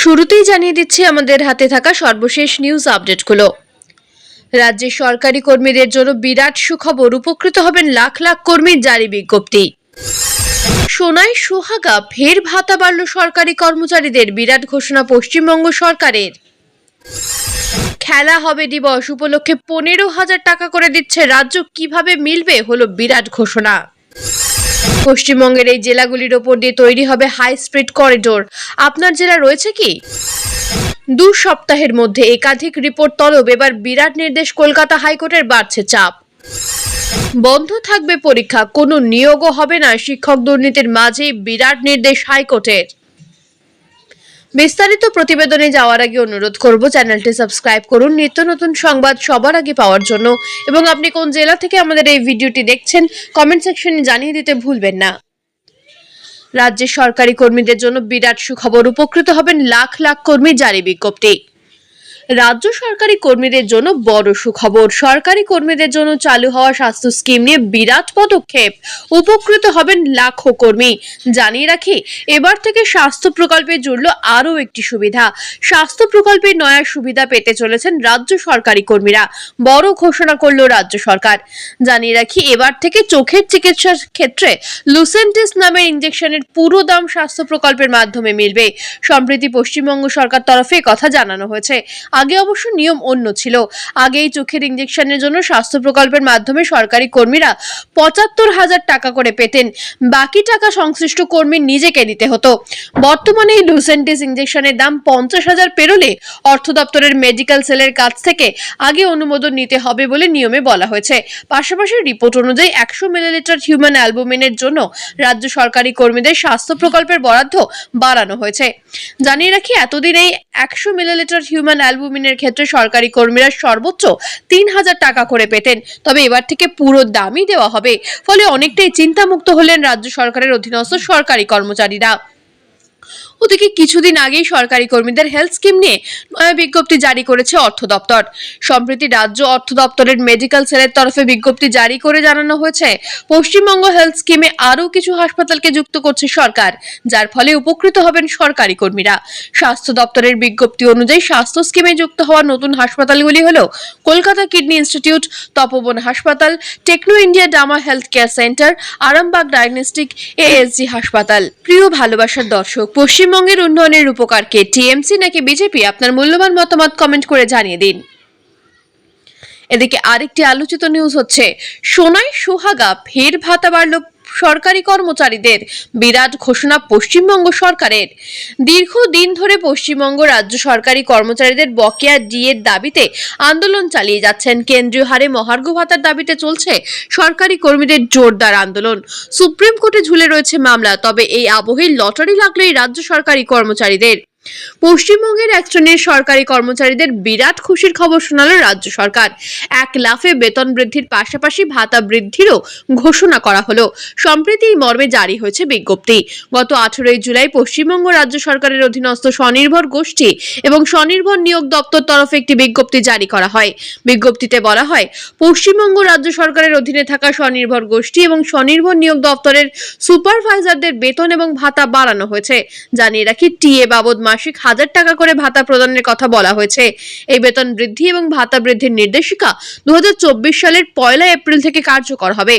শুরুতেই জানিয়ে দিচ্ছি, আমাদের হাতে থাকা সর্বশেষ নিউজ আপডেটগুলো। রাজ্যের সরকারি কর্মীদের জন্য বিরাট সুখবর, উপকৃত হবেন লাখ লাখ কর্মীর জারি বিজ্ঞপ্তি। সোনাই সোহাগা, ফের ভাতা বাড়ল সরকারি কর্মচারীদের, বিরাট ঘোষণা পশ্চিমবঙ্গ সরকারের। খেলা হবে দিবস, উপলক্ষে পনেরো হাজার টাকা করে দিচ্ছে রাজ্য, কীভাবে মিলবে হলো বিরাট ঘোষণা। পশ্চিমবঙ্গের এই জেলাগুলির ওপর দিয়ে তৈরি হবে হাই স্পিড করিডোর আপনার জেলা রয়েছে কি? দু সপ্তাহের মধ্যে একাধিক রিপোর্ট তলব, এবার বিরাট নির্দেশ, কলকাতা হাইকোর্টের বাড়ছে চাপ। বন্ধ থাকবে পরীক্ষা, কোনো নিয়োগও হবে না, শিক্ষক দুর্নীতির মাঝেই বিরাট নির্দেশ হাইকোর্টের। বিস্তারিত প্রতিবেদনে যাওয়ার আগে অনুরোধ করব, চ্যানেলটি সাবস্ক্রাইব করুন। নিত্য নতুন সংবাদ সবার আগে পাওয়ার জন্য। এবং আপনি কোন জেলা থেকে আমাদের এই ভিডিওটি দেখছেন কমেন্ট সেকশনে জানিয়ে দিতে ভুলবেন না। রাজ্যের সরকারি কর্মীদের জন্য বিরাট সুখবর, উপকৃত হবেন লাখ লাখ কর্মী জারি বিজ্ঞপ্তি। রাজ্য সরকারি কর্মীদের জন্য বড় সুখবর। সরকারি কর্মীদের জন্য চালু হওয়া স্বাস্থ্য স্কিম নিয়ে বিরাট পদক্ষেপ। উপকৃত হবেন লাখো কর্মী। জানিয়ে রাখি, এবার থেকে স্বাস্থ্য প্রকল্পে জুড়ল আরও একটি সুবিধা। স্বাস্থ্য প্রকল্পের নয়া সুবিধা পেতে চলেছেন রাজ্য সরকারি কর্মীরা। বড় ঘোষণা করল রাজ্য সরকার। জানিয়ে রাখি, এবার থেকে চোখের চিকিৎসার ক্ষেত্রে লুসেন্টিস নামের ইঞ্জেকশনের পুরো দাম স্বাস্থ্য প্রকল্পের মাধ্যমে মিলবে। সম্প্রতি পশ্চিমবঙ্গ সরকার তরফে কথা জানানো হয়েছে। আগে অবশ্য নিয়ম অন্য ছিল। আগে এই চোখের ইঞ্জেকশনের জন্য স্বাস্থ্য প্রকল্পের মাধ্যমে সরকারি কর্মীরা পঁচাত্তর হাজার টাকা করে পেতেন। বাকি টাকা সংশ্লিষ্ট কর্মী নিজেকে দিতে হতো। বর্তমানে এই লুসেন্টিস ইঞ্জেকশনের দাম পঞ্চাশ হাজার পেরোলে অর্থ দপ্তরের মেডিকেল সেলের কাছ থেকে আগে অনুমোদন নিতে হবে বলে নিয়মে বলা হয়েছে। পাশাপাশি রিপোর্ট অনুযায়ী একশো মিলিলিটার হিউম্যান অ্যালবুমিনের জন্য রাজ্য সরকারি কর্মীদের স্বাস্থ্য প্রকল্পের বরাদ্দ বাড়ানো হয়েছে। জানিয়ে রাখি, এতদিন এই একশো মিলিলিটার হিউম্যান অ্যালবুমিনের ক্ষেত্রে সরকারি কর্মীরা সর্বোচ্চ তিন হাজার টাকা করে পেতেন। তবে এবার থেকে পুরো দামই দেওয়া হবে। ফলে অনেকটাই চিন্তামুক্ত হলেন রাজ্য সরকারের অধীনস্থ সরকারি কর্মচারীরা। ওদিকে কিছুদিন আগেই সরকারি কর্মীদের হেলথ স্কিম নিয়ে নয়া বিজ্ঞপ্তি জারি করেছে অর্থ দপ্তর। সম্প্রতি রাজ্য অর্থ দপ্তরের মেডিকেল সেলের তরফে বিজ্ঞপ্তি জারি করে জানানো হয়েছে, পশ্চিমবঙ্গ হেলথ স্কিমে আরও কিছু হাসপাতালকে যুক্ত করছে সরকার, যার ফলে উপকৃত হবেন সরকারি কর্মীরা। স্বাস্থ্য দপ্তরের বিজ্ঞপ্তি অনুযায়ী স্বাস্থ্য স্কিমে যুক্ত হওয়া নতুন হাসপাতালগুলি হল কলকাতা কিডনি ইনস্টিটিউট, তপবন হাসপাতাল, techno India Dama health care centre Arambagh diagnostic ASG হাসপাতাল। প্রিয় ভালোবাসার দর্শক পশ্চিমবঙ্গের উন্নয়নের রূপকারকে টিএমসি নাকি বিজেপি? আপনার মূল্যবান মতামত কমেন্ট করে জানিয়ে দিন। এদিকে আরেকটি আলোচিত নিউজ হচ্ছে সোনাই সোহাগা ফের ভাতা বাড়ল সরকারি কর্মচারীদের। বিরাট ঘোষণা পশ্চিমবঙ্গ সরকারের। দীর্ঘদিন ধরে পশ্চিমবঙ্গ রাজ্য সরকারি কর্মচারীদের বকেয়া ডিএর দাবিতে আন্দোলন চালিয়ে যাচ্ছেন। কেন্দ্রীয় হারে মহার্ঘ ভাতার দাবিতে চলছে সরকারি কর্মীদের জোরদার আন্দোলন। সুপ্রিম কোর্টে ঝুলে রয়েছে মামলা, তবে এই আবহে লটারি লাগল এই রাজ্য সরকারি কর্মচারীদের। পশ্চিমবঙ্গের এক শ্রেণির সরকারি কর্মচারীদের বিরাট খুশির খবর শোনালো রাজ্য সরকার। এক লাফে বেতন বৃদ্ধির পাশাপাশি ভাতা বৃদ্ধিরও ঘোষণা করা হলো। সম্প্রতি এই মর্মে জারি হয়েছে বিজ্ঞপ্তি। গত আঠেরোই জুলাই পশ্চিমবঙ্গ রাজ্য সরকারের অধীনস্থ স্বনির্ভর গোষ্ঠী এবং স্বনির্ভর নিয়োগ দপ্তর তরফে একটি বিজ্ঞপ্তি জারি করা হয়। বিজ্ঞপ্তিতে বলা হয়, পশ্চিমবঙ্গ রাজ্য সরকারের অধীনে থাকা স্বনির্ভর গোষ্ঠী এবং স্বনির্ভর নিয়োগ দপ্তরের সুপারভাইজারদের বেতন এবং ভাতা বাড়ানো হয়েছে। জানিয়ে রাখি টিএ বাবদ মাসিক হাজার টাকা করে ভাতা প্রদানের কথা বলা হয়েছে। এই বেতন বৃদ্ধি এবং ভাতা বৃদ্ধির নির্দেশিকা দু হাজার চব্বিশ সালের পয়লা এপ্রিল থেকে কার্যকর হবে।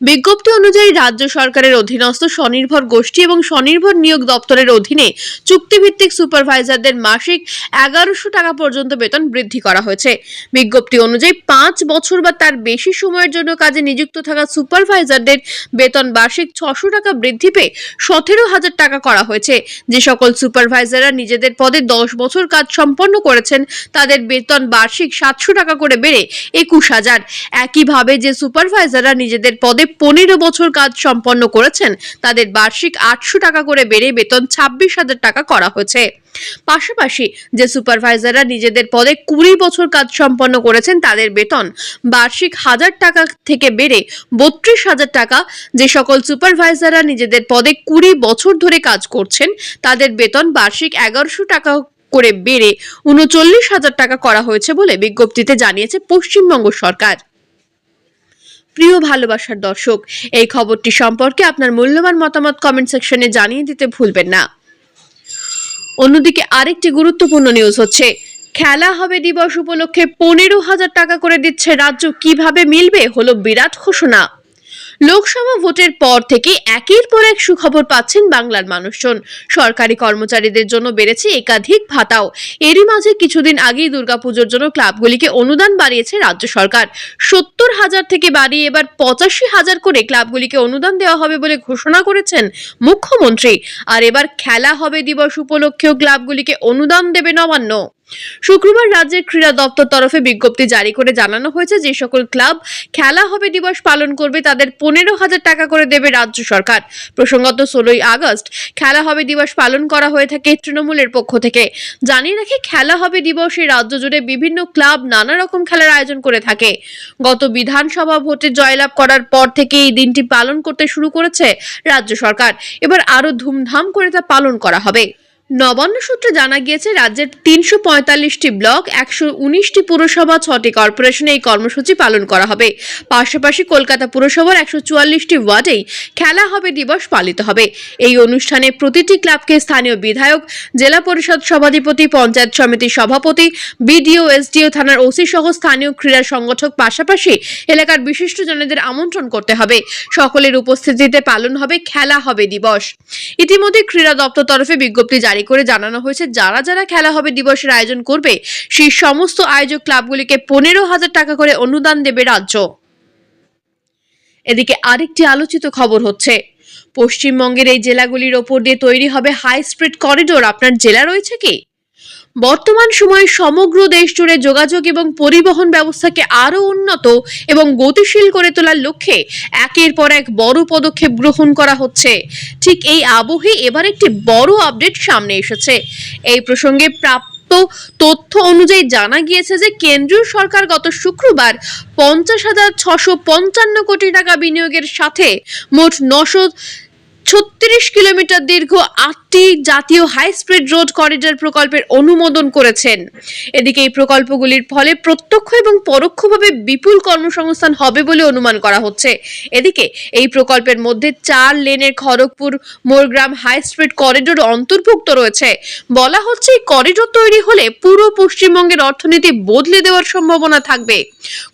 বিজ্ঞপ্তি অনুযায়ী রাজ্য সরকারের অধীনস্থ স্বনির্ভর গোষ্ঠী এবং স্বনির্ভর নিয়োগ দপ্তরের অধীনে চুক্তিভিত্তিক সুপারভাইজারদের মাসিক এগারোশো টাকা পর্যন্ত বেতন বৃদ্ধি করা হয়েছে। বিজ্ঞপ্তি অনুযায়ী পাঁচ বছর বা তার বেশি সময়ের জন্য কাজে নিযুক্ত থাকা সুপারভাইজারদের বেতন বার্ষিক ছশো টাকা বৃদ্ধি পেয়ে সতেরো হাজার টাকা করা হয়েছে। যে সকল সুপারভাইজাররা নিজেদের পদে দশ বছর কাজ সম্পন্ন করেছেন, তাদের বেতন বার্ষিক সাতশো টাকা করে বেড়ে একুশ হাজার। একইভাবে যে সুপারভাইজাররা নিজেদের পদে পনেরো বছর কাজ সম্পন্ন করেছেন। তাদের বার্ষিক আটশো টাকা করে বেড়ে বেতন ছাব্বিশ হাজার টাকা করা হয়েছে। পাশাপাশি যে সুপারভাইজাররা নিজেদের পদে কুড়ি বছর কাজ সম্পন্ন করেছেন, তাদের বেতন বার্ষিক হাজার টাকা থেকে বেড়ে বত্রিশ হাজার টাকা। যে সকল সুপারভাইজাররা নিজেদের পদে কুড়ি বছর ধরে কাজ করছেন, তাদের বেতন বার্ষিক এগারোশো টাকা করে বেড়ে উনচল্লিশ হাজার টাকা করা হয়েছে বলে বিজ্ঞপ্তিতে জানিয়েছে পশ্চিমবঙ্গ সরকার। প্রিয় ভালোবাসার দর্শক, এই খবরটি সম্পর্কে আপনার মূল্যবান মতামত কমেন্ট সেকশনে জানিয়ে দিতে ভুলবেন না। অন্যদিকে আরেকটি গুরুত্বপূর্ণ নিউজ হচ্ছে, খেলা হবে দিবস উপলক্ষে পনেরো হাজার টাকা করে দিচ্ছে রাজ্য। কীভাবে মিলবে? হলো বিরাট ঘোষণা। লোকসভা ভোটের পর থেকে একের পর এক সুখবর পাচ্ছেন বাংলার মানুষজন। সরকারি কর্মচারীদের জন্য বেড়েছে একাধিক ভাতাও। এরই মাঝে কিছুদিন আগেই দুর্গাপুজোর জন্য ক্লাবগুলিকে অনুদান বাড়িয়েছে রাজ্য সরকার। সত্তর হাজার থেকে বাড়িয়ে এবার পঁচাশি হাজার করে ক্লাবগুলিকে অনুদান দেওয়া হবে বলে ঘোষণা করেছেন মুখ্যমন্ত্রী। আর এবার খেলা হবে দিবস উপলক্ষেও ক্লাবগুলিকে অনুদান দেবে নবান্ন। শুক্রবার রাজ্যের ক্রীড়া দপ্তর তরফে বিজ্ঞপ্তি জারি করে জানানো হয়েছে যে সকল ক্লাব খেলা হবে, দিবস পালন করবে, তাদের পনেরো হাজার টাকা করে দেবে রাজ্য সরকার। প্রসঙ্গত, ষোলোই আগস্ট খেলা হবে, দিবস পালন করা হয়ে থাকে তৃণমূলের পক্ষ থেকে। জানিয়ে রাখি, খেলা হবে, দিবসে রাজ্য জুড়ে বিভিন্ন ক্লাব নানা রকম খেলার আয়োজন করে থাকে। গত বিধানসভা ভোটে জয়লাভ করার পর থেকে এই দিনটি পালন করতে শুরু করেছে রাজ্য সরকার। এবার আরও ধুমধাম করে তা পালন করা হবে। নবান্ন সূত্রে জানা গিয়েছে, রাজ্যের তিনশো পঁয়তাল্লিশটি ব্লক, একশো উনিশটি পুরসভা, ছটি কর্পোরেশনে এই কর্মসূচি পালন করা হবে। পাশাপাশি কলকাতা পুরসভার একশো চুয়াল্লিশটি ওয়ার্ডেই খেলা হবে, দিবস পালিত হবে। এই অনুষ্ঠানে প্রতিটি ক্লাবকে স্থানীয় বিধায়ক, জেলা পরিষদ সভাধিপতি, পঞ্চায়েত সমিতির সভাপতি, বিডিও, এসডিও, থানার ওসি সহ স্থানীয় ক্রীড়া সংগঠক, পাশাপাশি এলাকার বিশিষ্টজনদের আমন্ত্রণ করতে হবে। সকলের উপস্থিতিতে পালন হবে, খেলা হবে দিবস। ইতিমধ্যে ক্রীড়া দপ্তর তরফে বিজ্ঞপ্তি জারি করে জানানো হয়েছে, যারা যারা খেলা হবে দিবসের আয়োজন করবে, সেই সমস্ত আয়োজক ক্লাবগুলিকে পনেরো হাজার টাকা করে অনুদান দেবে রাজ্য। এদিকে আরেকটি আলোচিত খবর হচ্ছে, পশ্চিমবঙ্গের এই জেলাগুলির ওপর দিয়ে তৈরি হবে হাই স্পিড করিডোর আপনার জেলা রয়েছে কি? বর্তমান সময়ে সমগ্র দেশ জুড়ে যোগাযোগ এবং পরিবহন ব্যবস্থাকে আরও উন্নত এবং গতিশীল করে তোলার লক্ষ্যে একের পর এক বড় পদক্ষেপ গ্রহণ করা হচ্ছে। ঠিক এই আবহে এবার একটি বড় আপডেট সামনে এসেছে। এই প্রসঙ্গে প্রাপ্ত তথ্য অনুযায়ী জানা গিয়েছে যে কেন্দ্রীয় সরকার গত শুক্রবার পঞ্চাশ হাজার ছশো পঞ্চান্ন কোটি টাকা বিনিয়োগের সাথে মোট নশো ছত্রিশ কিলোমিটার দীর্ঘ আটটি জাতীয় হাই স্পিড রোড করিডোর প্রকল্পের অনুমোদন করেছেন। এদিকে এই প্রকল্পগুলির ফলে প্রত্যক্ষ এবং পরোক্ষভাবে বিপুল কর্মসংস্থান হবে বলে অনুমান করা হচ্ছে। এদিকে এই প্রকল্পের মধ্যে চার লেনের Kharagpur Morgram high speed corridor অন্তর্ভুক্ত রয়েছে। বলা হচ্ছে এই করিডোর তৈরি হলে পুরো পশ্চিমবঙ্গের অর্থনীতি বদলে দেওয়ার সম্ভাবনা থাকবে।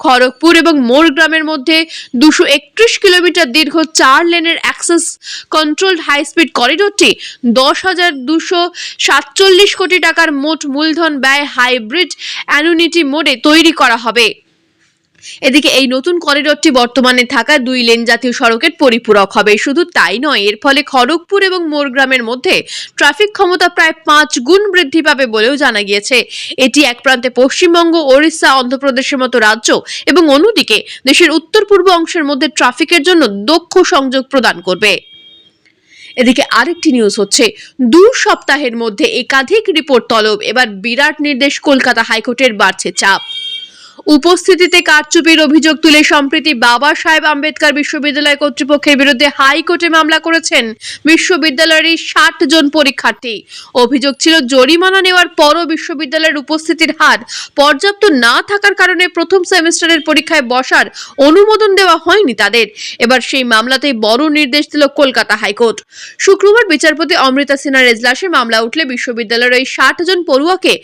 খড়গপুর এবং মোরগ্রামের মধ্যে দুশো একত্রিশ কিলোমিটার দীর্ঘ চার লেনের অ্যাক্সেস কন্ট্রোলড হাই স্পিড করিডোরটি দশ হাজার দুশো সাতচল্লিশ কোটি টাকার মোট মূলধন ব্যয় হাইব্রিড অ্যানুনিটি মোডে তৈরি করা হবে। এদিকে এই নতুন করিডোরটি বর্তমানে থাকা দুই লেন জাতীয় সড়কের পরিপূরক হবে। শুধু তাই নয়, এর ফলে খড়গপুর এবং মোরগ্রামের মধ্যে ট্রাফিক ক্ষমতা প্রায় পাঁচ গুণ বৃদ্ধি পাবে বলেও জানা গিয়েছে। এটি এক প্রান্তে পশ্চিমবঙ্গ, ওড়িশা, অন্ধ্রপ্রদেশের মতো রাজ্য এবং অন্যদিকে দেশের উত্তর পূর্ব অংশের মধ্যে ট্রাফিকের জন্য দক্ষ সংযোগ প্রদান করবে। এদিকে আরেকটি নিউজ হচ্ছে, দু সপ্তাহের মধ্যে একাধিক রিপোর্ট তলব। এবার বিরাট নির্দেশ, কলকাতা হাইকোর্টের বাড়ছে চাপ। উপস্থিতিতে কারচুপির অভিযোগ তুলে সম্প্রতি বাবা সাহেব আম্বেদকর বিশ্ববিদ্যালয় কর্তৃপক্ষের বিরুদ্ধে হাইকোর্টে মামলা করেছেন বিশ্ববিদ্যালয়েরই ষাট জন পরীক্ষার্থী। অভিযোগ ছিল জরিমানা নেওয়ার পরও বিশ্ববিদ্যালয়ের উপস্থিতির হার পর্যাপ্ত না থাকার কারণে প্রথম সেমিস্টারের পরীক্ষায় বসার অনুমোদন দেওয়া হয়নি তাদের। এবার সেই মামলাতেই বড় নির্দেশ দিল কলকাতা হাইকোর্ট। শুক্রবার বিচারপতি অমৃতা সিনহার এজলাসে মামলা উঠলে বিশ্ববিদ্যালয়ের ওই ষাট জন পড়ুয়াকে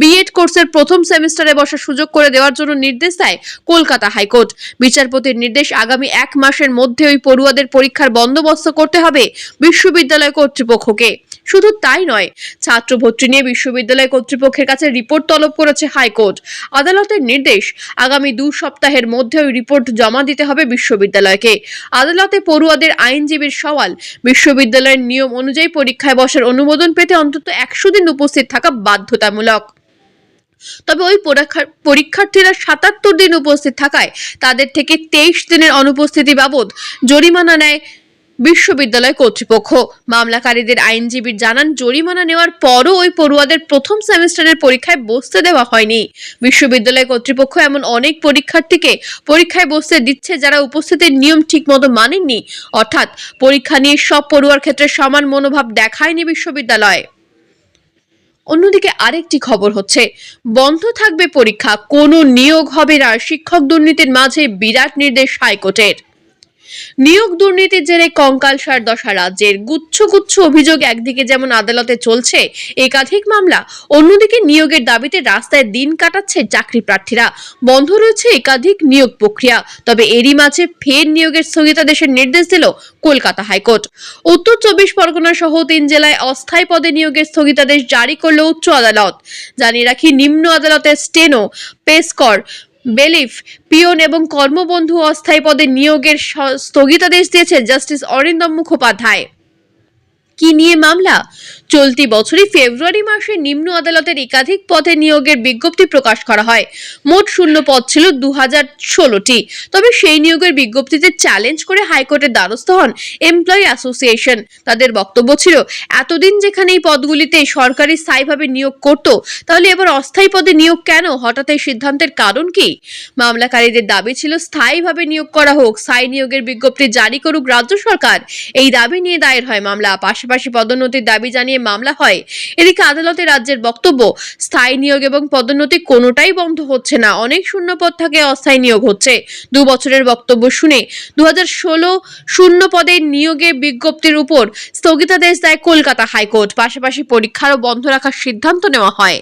বিএড কোর্সের প্রথম সেমিস্টারে বসার সুযোগ করে দেওয়ার জন্য নির্দেশ দেয় কলকাতা হাইকোর্ট। বিচারপতির নির্দেশ আগামী এক মাসের মধ্যে ওই পড়ুয়াদের পরীক্ষার বন্দোবস্ত করতে হবে বিশ্ববিদ্যালয় কর্তৃপক্ষকে। শুধু তাই নয়, ছাত্র ভর্তি নিয়ে বিশ্ববিদ্যালয় কর্তৃপক্ষের কাছে রিপোর্ট তলব করেছে হাইকোর্ট। আদালতের নির্দেশ আগামী দু সপ্তাহের মধ্যে ওই রিপোর্ট জমা দিতে হবে বিশ্ববিদ্যালয়কে। আদালতে পড়ুয়াদের আইনজীবীর সওয়াল, বিশ্ববিদ্যালয়ের নিয়ম অনুযায়ী পরীক্ষায় বসার অনুমোদন পেতে অন্তত একশো দিন উপস্থিত থাকা বাধ্যতামূলক। তবে ওই পরীক্ষা- পরীক্ষার্থীরা সাতাত্তর দিন উপস্থিত থাকায় তাদের থেকে তেইশ দিনের অনুপস্থিতি বাবদ জরিমানা নেয় বিশ্ববিদ্যালয় কর্তৃপক্ষ। মামলাকারীদের আইনজীবীর জানান, জরিমানা নেওয়ার পরও ওই পড়ুয়াদের প্রথম সেমিস্টারের পরীক্ষায় বসতে দেওয়া হয়নি। বিশ্ববিদ্যালয় কর্তৃপক্ষ এমন অনেক পরীক্ষার্থীকে পরীক্ষায় বসতে দিচ্ছে যারা উপস্থিতির নিয়ম ঠিকমতো মানেননি। অর্থাৎ, পরীক্ষা নিয়ে সব পড়ুয়ার ক্ষেত্রে সমান মনোভাব দেখায়নি বিশ্ববিদ্যালয়। অন্যদিকে আরেকটি খবর হচ্ছে, বন্ধ থাকবে পরীক্ষা, কোনো নিয়োগ হবে না শিক্ষক দুর্নীতির মাঝে বিরাট নির্দেশ হাইকোর্টের। নিয়োগ দুর্নীতির জেরে কঙ্কালসার দশা রাজ্যের গুচ্ছ গুচ্ছ অভিযোগ একদিকে যেমন আদালতে চলছে, একাধিক মামলা অন্যদিকে নিয়োগের দাবিতে রাস্তায় দিন কাটাচ্ছে চাকরি প্রার্থীরা। বন্ধ রয়েছে একাধিক নিয়োগ প্রক্রিয়া, তবে এরই মাঝে ফের নিয়োগের স্থগিতাদেশের নির্দেশ দিল কলকাতা হাইকোর্ট। উত্তর চব্বিশ পরগনা সহ তিন জেলায় অস্থায়ী পদে নিয়োগের স্থগিতাদেশ জারি করল উচ্চ আদালত। জানিয়ে রাখি, নিম্ন আদালতের স্টেনো, পেসকর বেলিফ পিয়ন এবং কর্মবন্ধু অস্থায়ী পদে নিয়োগের স্থগিতাদেশ দিয়েছে জাস্টিস অরিন্দম মুখোপাধ্যায়। কি নিয়ে মামলা? চলতি বছরই ফেব্রুয়ারি মাসে নিম্ন আদালতের একাধিক পদে নিয়োগের বিজ্ঞপ্তি প্রকাশ করা হয়। মোট শূন্য পদ ছিল দু হাজার ষোলোটি। তবে সেই নিয়োগের বিজ্ঞপ্তিতে চ্যালেঞ্জ করে হাইকোর্টের দ্বারস্থ হন এমপ্লয়ি অ্যাসোসিয়েশন। তাদের বক্তব্য ছিল, এতদিন যেখানে এই পদগুলিতে সরকারি স্থায়ীভাবে নিয়োগ করত, তাহলে এবার অস্থায়ী পদে নিয়োগ কেন? হঠাৎ এই সিদ্ধান্তের কারণ কি? মামলাকারীদের দাবি ছিল, স্থায়ীভাবে নিয়োগ করা হোক, স্থায়ী নিয়োগের বিজ্ঞপ্তি জারি করুক রাজ্য সরকার। এই দাবি নিয়ে দায়ের হয় মামলা। পাশাপাশি পদোন্নতির দাবি জানিয়ে মামলা হয়। এদিকে আদালতে রাজ্যের বক্তব্য, স্থায়ী নিয়োগ এবং পদোন্নতি কোনোটাই বন্ধ হচ্ছে না, অনেক শূন্য পদ থাকে অস্থায়ী নিয়োগ হচ্ছে। দু বছরের বক্তব্য শুনে দু শূন্য পদে নিয়োগে বিজ্ঞপ্তির উপর স্থগিতাদেশ দেয় কলকাতা হাইকোর্ট, পাশাপাশি পরীক্ষারও বন্ধ রাখার সিদ্ধান্ত নেওয়া হয়।